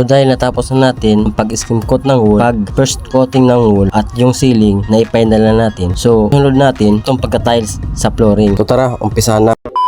So dahil natapos na natin ang pag-skim coat ng wool, pag first coating ng wool at yung ceiling na ipainal na natin. So sunod natin itong pagka-tiles sa flooring. So tara, umpisahan na.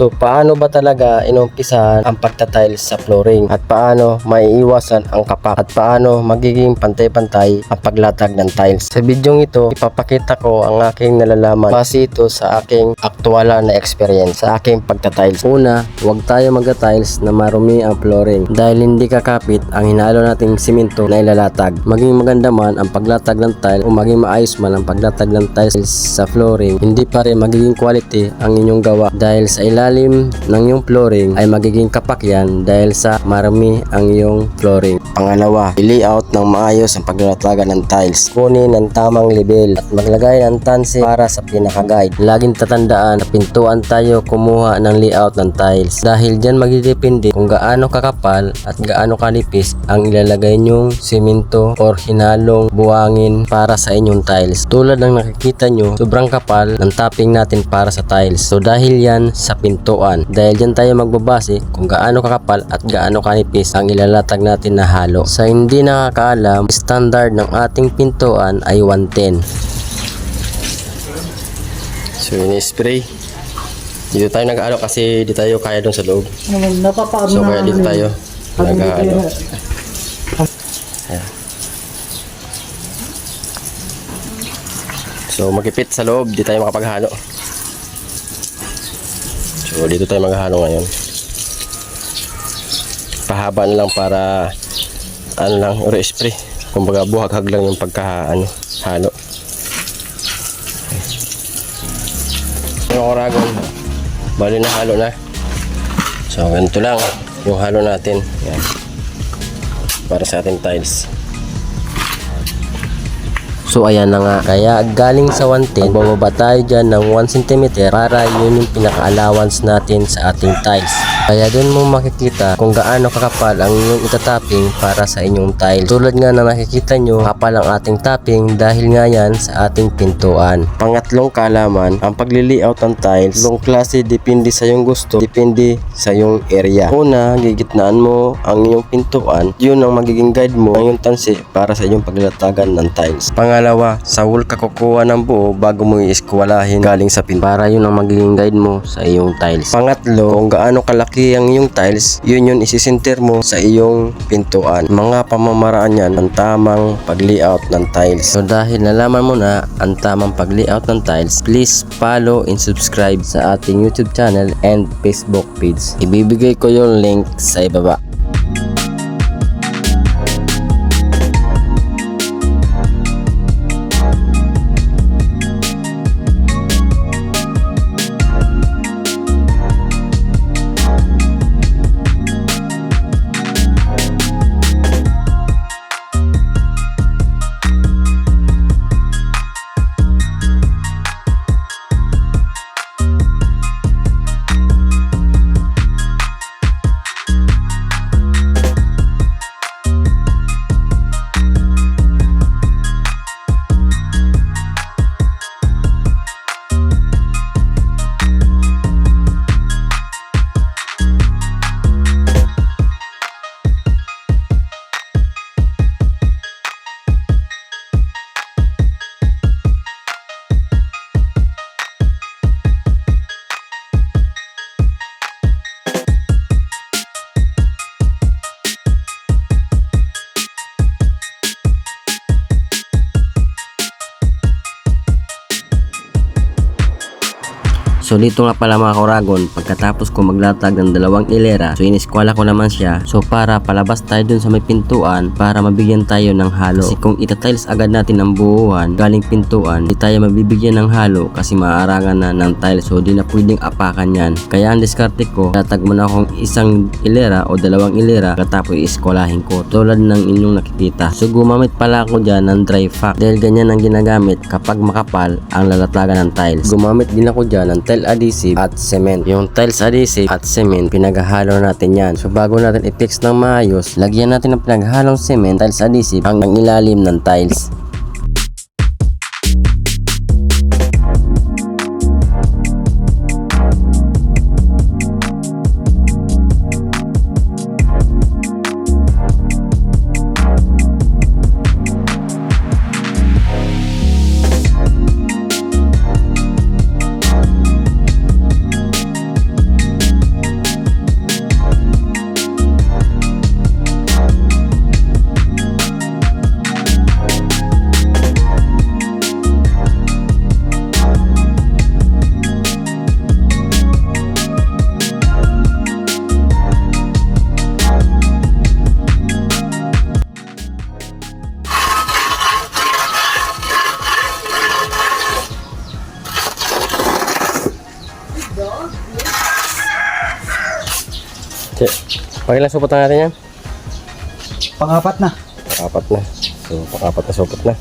So paano ba talaga inumpisahan ang pagtatiles sa flooring at paano maiiwasan ang kapak at paano magiging pantay-pantay ang paglatag ng tiles. Sa bidyong ito, ipapakita ko ang aking nalalaman base ito sa aking aktuala na experience sa aking pagtatiles. Una, huwag tayo magta-tiles na marumi ang flooring dahil hindi kakapit ang hinalo nating simento na ilalatag. Maging maganda man ang paglatag ng tile o maging maayos man ang paglatag ng tiles sa flooring, hindi pa rin magiging quality ang inyong gawa dahil sa ilalim ng iyong flooring ay magiging kapak yan dahil sa marami ang iyong flooring. Pangalawa, i-layout ng maayos ang paglatagan ng tiles. Kunin ang tamang level at maglagay ng tansi para sa pinaka-guide. Laging tatandaan na pintuan tayo kumuha ng layout ng tiles dahil dyan magdidepende kung gaano kakapal at gaano kanipis ang ilalagay nyong simento or hinalong buwangin para sa inyong tiles. Tulad ng nakikita nyo, sobrang kapal ng topping natin para sa tiles. So dahil yan sa pintuan. Dahil dyan tayo magbabase kung gaano kakapal at gaano kanipis ang ilalatag natin na halo. Sa hindi nakakaalam, standard ng ating pintuan ay 110. So ini-spray. Dito tayo nag-ano kasi di tayo kaya doon sa loob. So kaya dito tayo nag-ano. So magipit sa loob, di tayo makapaghalo. So dito tayo maghalo ngayon. Pahaba na lang para ano lang, or spray. Kumbaga buhaghag lang yung pagka ano, halo. Yung bali na halo na. So ganito lang yung halo natin. Yan. Para sa ating tiles. So ayan na nga, kaya galing sa 110, bababa tayo dyan ng 1 cm para yun yung pinaka-allowance natin sa ating tiles. Kaya dun mo makikita kung gaano kakapal ang inyong itatapping para sa inyong tiles. Tulad nga na nakikita nyo, kapal ang ating tapping dahil nga yan sa ating pintuan. Pangatlong kalaman, ang pagli-layout ng tiles, long klase depende sa iyong gusto, depende sa iyong area. Una, gigitnaan mo ang iyong pintuan, yun ang magiging guide mo ang iyong tansi para sa iyong paglatagan ng tiles. Pangalawa, sa wool ka ng buo bago mo iiskwalahin galing sa pin para yun ang magiging guide mo sa iyong tiles. Pangatlo, kung gaano kalaki ang iyong tiles, yun yun isisinter mo sa iyong pintuan. Mga pamamaraan yan ang tamang pag-layout ng tiles. So dahil nalaman mo na ang tamang pag-layout ng tiles, please follow and subscribe sa ating YouTube channel and Facebook page. Ibibigay ko yung link sa ibaba. So dito nga pala mga koragon, pagkatapos ko maglatag ng dalawang ilera, so iniskwala ko naman siya. So para palabas tayo dun sa may pintuan para mabigyan tayo ng halo. Kasi kung itatiles agad natin ang buuan galing pintuan, di tayo mabibigyan ng halo kasi maarangan na ng tiles so di na pwedeng apakan yan. Kaya ang diskarte ko, latag muna akong isang ilera o dalawang ilera katapos iiskwalahin ko tulad ng inyong nakikita. So gumamit pala ako dyan ng dry fact dahil ganyan ang ginagamit kapag makapal ang lalatagan ng tiles. Gumamit din ako dyan ng tile adhesive at cement. Yung tiles adhesive at cement, pinaghahalo natin yan. So bago natin i-fix ng maayos, lagyan natin ng pinaghalong cement, tiles adhesive, ang ilalim ng tiles. Pakilang supot na natin yan? Pangapat na. Apat na. So, pang-apat na supot na.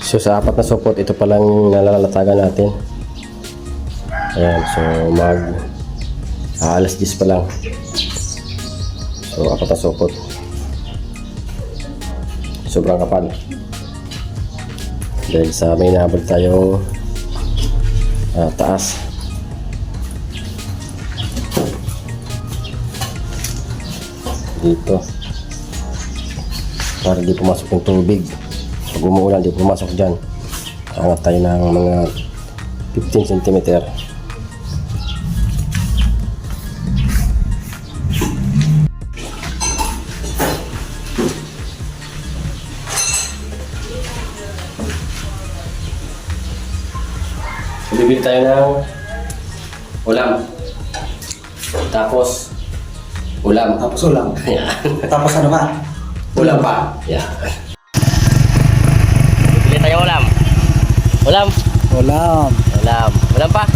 So, sa apat na supot, ito palang nalalatagan natin. Ayan, so mag ah, alas 10 pa lang. So, apat na supot. Sobrang kapal. Dahil sa may nahabag tayong ah, taas. Dito. Para di pumasok yung tubig. Pag umuulan, di pumasok dyan. Angat tayo ng mga 15 cm. Bibili tayo ng ulam. Tapos, ulam. Tapos ulam. Ayan. Tapos ano ba? Ulam pa. Yan. Bibili tayo ulam. Ulam. Ulam. Ulam. Ulam pa.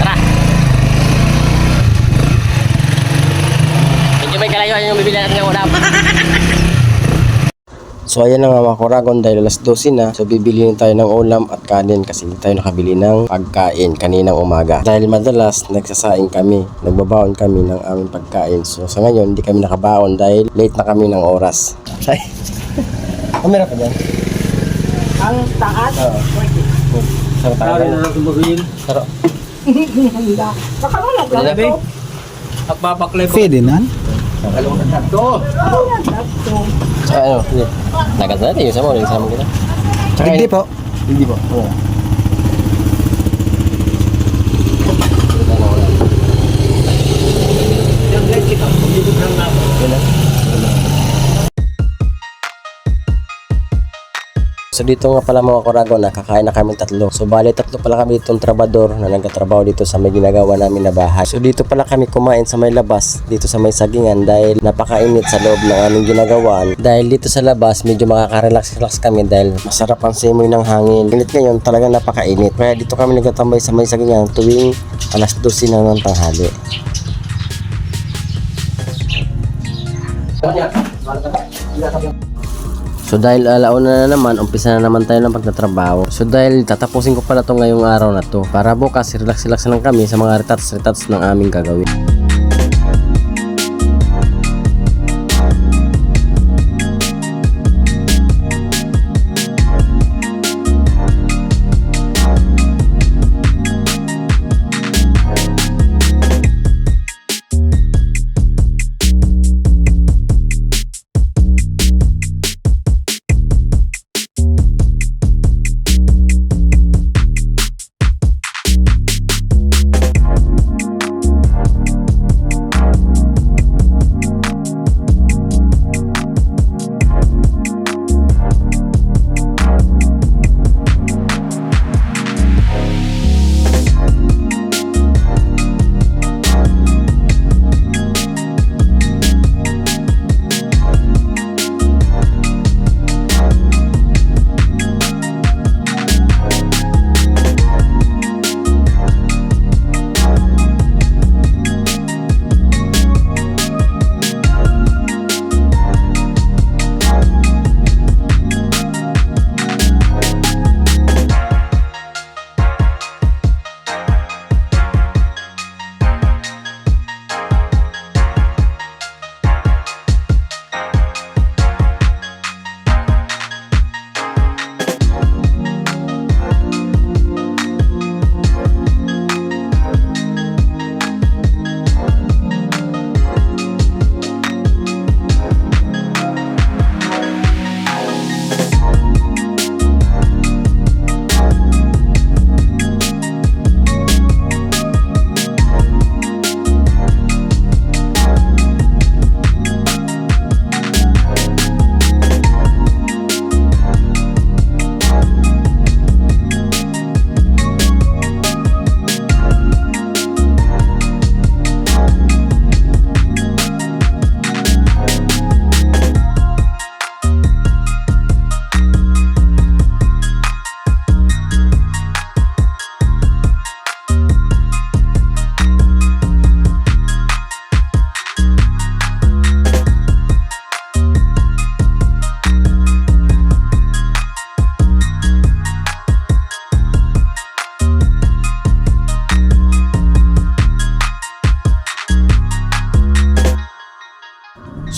Tara. Medyo may kalayuan yung bibili natin ng ulam. So ayan na nga mga kuragon dahil alas 12 na So bibili na tayo ng ulam at kanin kasi hindi tayo nakabili ng pagkain kaninang umaga. Dahil madalas nagsasaing kami Nagbabaon kami ng aming pagkain. So sa ngayon hindi kami nakabaon dahil late na kami ng oras. Ay. Kamera pa dyan? Ang taas, Oo. Sa tayo lang kumain. Taro baka wala Pwede na Pwede na. So ano Sige Nagat natin yung sama Yung sama kita Hindi po. Hindi po Oo So dito nga pala mga korago, nakakain na kami tatlo. So bali tatlo pala kami ditong trabador na nagkatrabaho dito sa may ginagawa namin na bahay. So dito pala kami kumain sa may labas, dito sa may sagingan dahil napakainit sa loob ng aming ginagawaan. Dahil dito sa labas, medyo makaka-relax-relax kami dahil masarap ang simoy ng hangin. Init ngayon, talagang napakainit. Kaya dito kami nagtatambay sa may sagingan tuwing alas 12 na ng tanghali. So dahil alauna na naman, umpisa na naman tayo ng pagtatrabaho. So dahil tatapusin ko pala to ngayong araw na to. Para bukas, relax-relax lang kami sa mga retats-retats ng aming gagawin.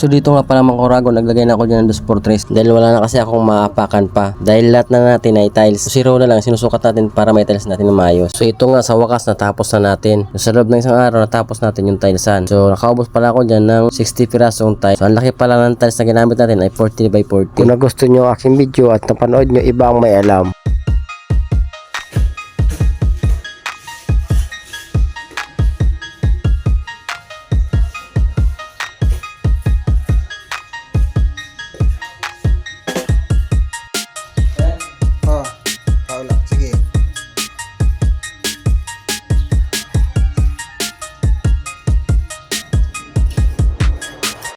So dito nga pala mga korago, naglagay na ako dyan ng dos por tres dahil wala na kasi akong maapakan pa. Dahil lahat na natin ay tiles. So zero na lang, sinusukat natin para may tiles natin na maayos. So ito nga sa wakas natapos na natin. So, sa loob ng isang araw natapos natin yung tilesan. So nakaubos pala ako dyan ng 60 pirasong tiles. So ang laki pala ng tiles na ginamit natin ay 40 by 40. Kung nagustuhan nyo ang aking video at napanood nyo iba ang may alam.